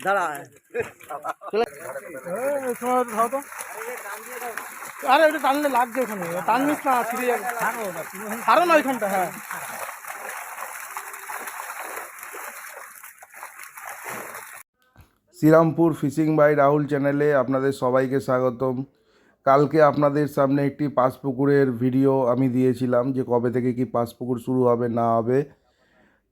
দাঁড়া আরে ওটা টানলে লাগছে ওখানে টানবিস না ছিঁড়ে যাবে। ছাড়ো না ওইখানটা হ্যাঁ। শ্রীরামপুর ফিশিং বাই রাহুল চ্যানেলে আপনাদের সবাইকে স্বাগতম। কালকে আপনাদের সামনে একটি পাঁচপুকুরের ভিডিও আমি দিয়েছিলাম যে কবে থেকে কি পাঁচপুকুর শুরু হবে না হবে।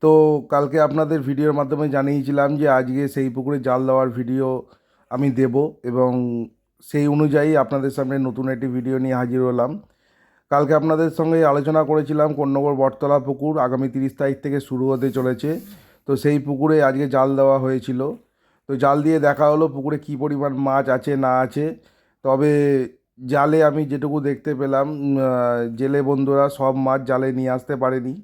তো কালকে আপনাদের ভিডিওর মাধ্যমে জানিয়েছিলাম যে আজকে সেই পুকুরে জাল দেওয়ার ভিডিও আমি দেব এবং সেই অনুযায়ী আপনাদের সামনে নতুন একটি ভিডিও নিয়ে হাজির হলাম। কালকে আপনাদের সঙ্গে আলোচনা করেছিলাম কন্যগর বটতলা পুকুর, আগামী তিরিশ তারিখ থেকে শুরু হতে চলেছে। তো সেই পুকুরে আজকে জাল দেওয়া হয়েছিল। তো জাল দিয়ে দেখা হলো পুকুরে কী পরিমাণ মাছ আছে, না আছে। তবে জালে আমি যেটুকু দেখতে পেলাম জেলে বন্ধুরা সব মাছ জালে নিয়ে আসতে পারেনি।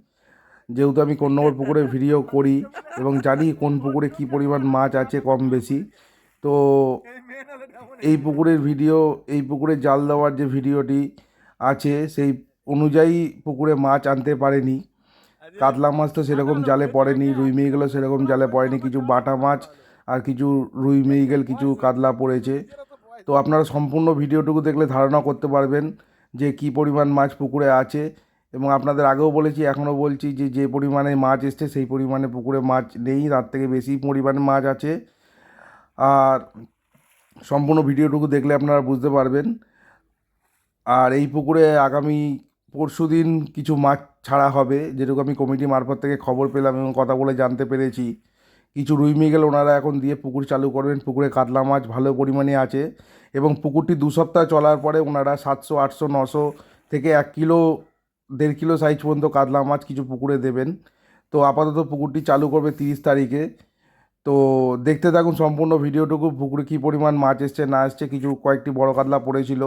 যেহেতু আমি কন্যগর পুকুরে ভিডিও করি এবং জানি কোন পুকুরে কী পরিমাণ মাছ আছে কম বেশি, তো এই পুকুরের ভিডিও, এই পুকুরে জাল দেওয়ার যে ভিডিওটি আছে সেই অনুযায়ী পুকুরে মাছ আনতে পারেনি। কাতলা মাছ তো সেরকম জালে পড়েনি, রুই মৃগেলও সেরকম জালে পড়েনি, কিছু বাটা মাছ আর কিছু রুই মৃগেল, কিছু কাতলা পড়েছে। তো আপনারা সম্পূর্ণ ভিডিওটুকু দেখলে ধারণা করতে পারবেন যে কি পরিমাণ মাছ পুকুরে আছে। এবং আপনাদের আগেও বলেছি, এখনও বলছি যে যে পরিমাণে মাছ এসছে সেই পরিমাণে পুকুরে মাছ নেই তার থেকে বেশি পরিমাণে মাছ আছে। আর সম্পূর্ণ ভিডিওটুকু দেখলে আপনারা বুঝতে পারবেন। আর এই পুকুরে আগামী পরশু দিন কিছু মাছ ছাড়া হবে, যেটুকু আমি কমিটি মারফত থেকে খবর পেলাম এবং কথা বলে জানতে পেরেছি। কিছু রুই মৃগেল ওনারা এখন দিয়ে পুকুর চালু করবেন, পুকুরে কাতলা মাছ ভালো পরিমাণে আছে এবং পুকুরটি দু সপ্তাহ চলার পরে ওনারা সাতশো, আটশো, নশো থেকে এক কিলো দেড় কিলো সাইজ পর্যন্ত কাতলা মাছ কিছু পুকুরে দেবেন। তো আপাতত পুকুরটি চালু করবে তিরিশ তারিখে। তো দেখতে থাকুন সম্পূর্ণ ভিডিওটুকু, পুকুরে কী পরিমাণ মাছ এসছে, না এসছে। কিছু কয়েকটি বড় কাতলা পড়েছিল,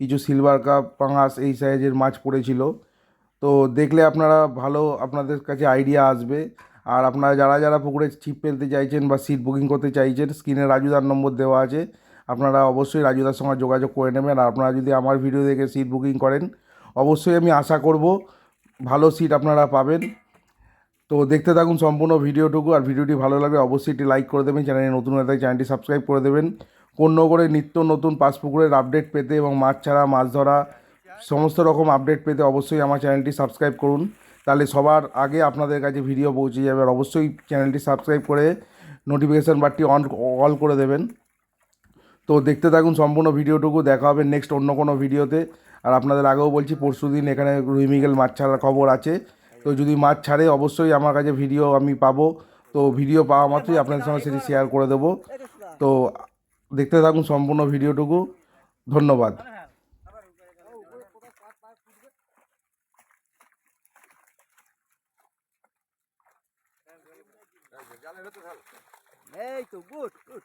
কিছু সিলভার কাপ পাঙাশ এই সাইজের মাছ পড়েছিল। তো দেখলে আপনারা ভালো আপনাদের কাছে আইডিয়া আসবে। আর আপনারা যারা যারা পুকুরে ছিপ ফেলতে চাইছেন বা সিট বুকিং করতে চাইছেন স্ক্রিনে রাজুদার নম্বর দেওয়া আছে। আপনারা অবশ্যই রাজুদার সঙ্গে যোগাযোগ করে নেবেন। আর আপনারা যদি আমার ভিডিও দেখে সিট বুকিং করেন অবশ্যই আমি আশা করব ভালো সিট আপনারা পাবেন। তো দেখতে থাকুন সম্পূর্ণ ভিডিওটুকু, আর ভিডিওটি ভালো লাগলে অবশ্যই একটি লাইক করে দেবেন। চ্যানেলে নতুন হয়ে থাকে চ্যানেলটি সাবস্ক্রাইব করে দেবেন। কোন করে নিত্য নতুন পাসপুকুরের আপডেট পেতে এবং মাছ ছাড়া, মাছ ধরা, সমস্ত রকম আপডেট পেতে অবশ্যই আমার চ্যানেলটি সাবস্ক্রাইব করুন। তাহলে সবার আগে আপনাদের কাছে ভিডিও পৌঁছে যাবে, আর অবশ্যই চ্যানেলটি সাবস্ক্রাইব করে নোটিফিকেশান বারটি অন অল করে দেবেন। তো দেখতে থাকুন সম্পূর্ণ ভিডিওটুকু, দেখা হবে নেক্সট অন্য কোনো ভিডিওতে আর আপনাদের আগেও বলছি, পরশু দিন এখানে রুই মৃগেল মাছ ছাড়ার খবর আছে। তো যদি মাছ ছাড়ে, অবশ্যই আমার কাছে ভিডিও আমি পাবো। তো ভিডিও পাওয়া মাত্রই আপনাদের সঙ্গে সেটি শেয়ার করে দেবো। তো দেখতে থাকুন সম্পূর্ণ ভিডিওটুকু। ধন্যবাদ। এই তো, গুড গুড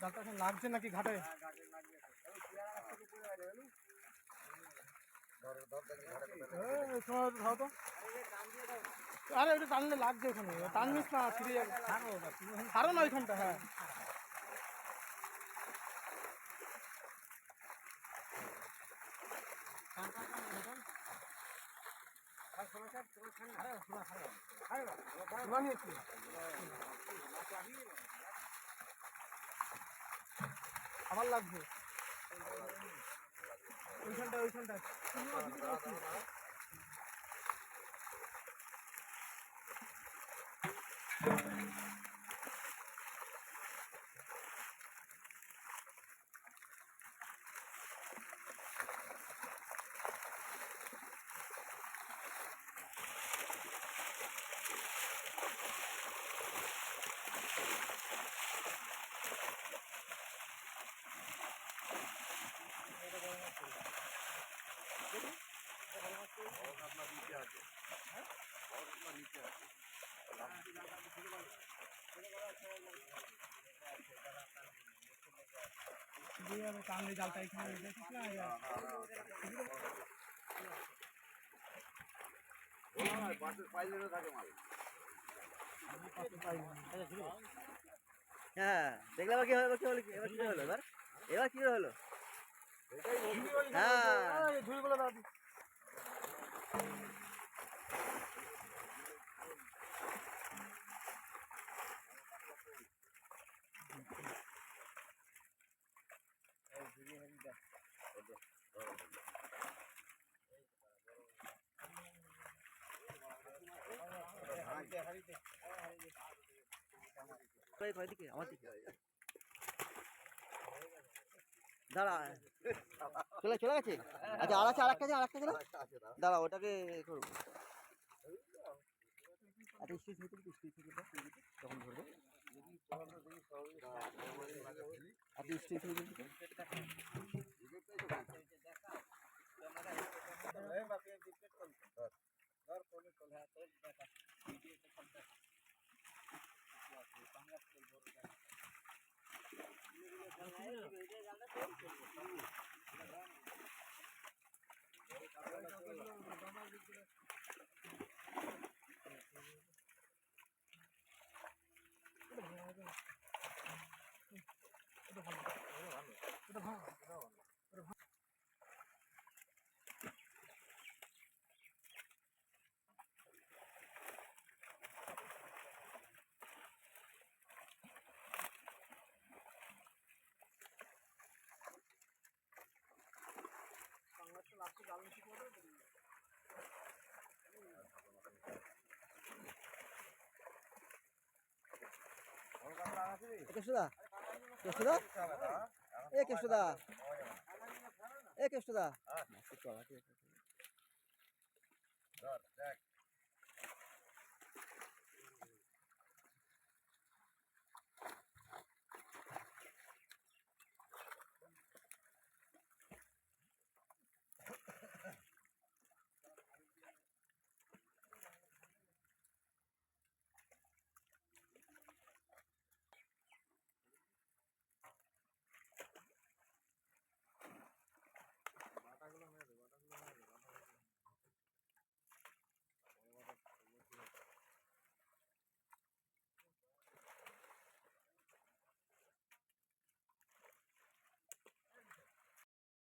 জালটা এখন লাগছে নাকি ঘাটে? এই, ওই সময় ধরো তো। আরে ওটা টানলে লাগছে ওখানে টানবিস না ছিঁড়ে যাবে। ছাড়ো না ওইখানটা হ্যাঁ। আবার লাগবে। ওইখানটা ওইখানটা দিয়ে টানলে জালটা এখানে না হ্যাঁ দেখলাম কি হলো এবার কি হলো এবার কি হলো এবার? এবার কি হলো? হ্যাঁ। ঝুড়িগুলো কই দিকে আমার দাঁড়া। চলে চলে গেছে? আচ্ছা আর আছে আর একটা আর একটা না? দাঁড়া, ওটাকে এ করব আচ্ছা তখন ধরবো। আচ্ছা কেষ্টদা কেষ্টদা এ কেষ্টদা এ কেষ্টদা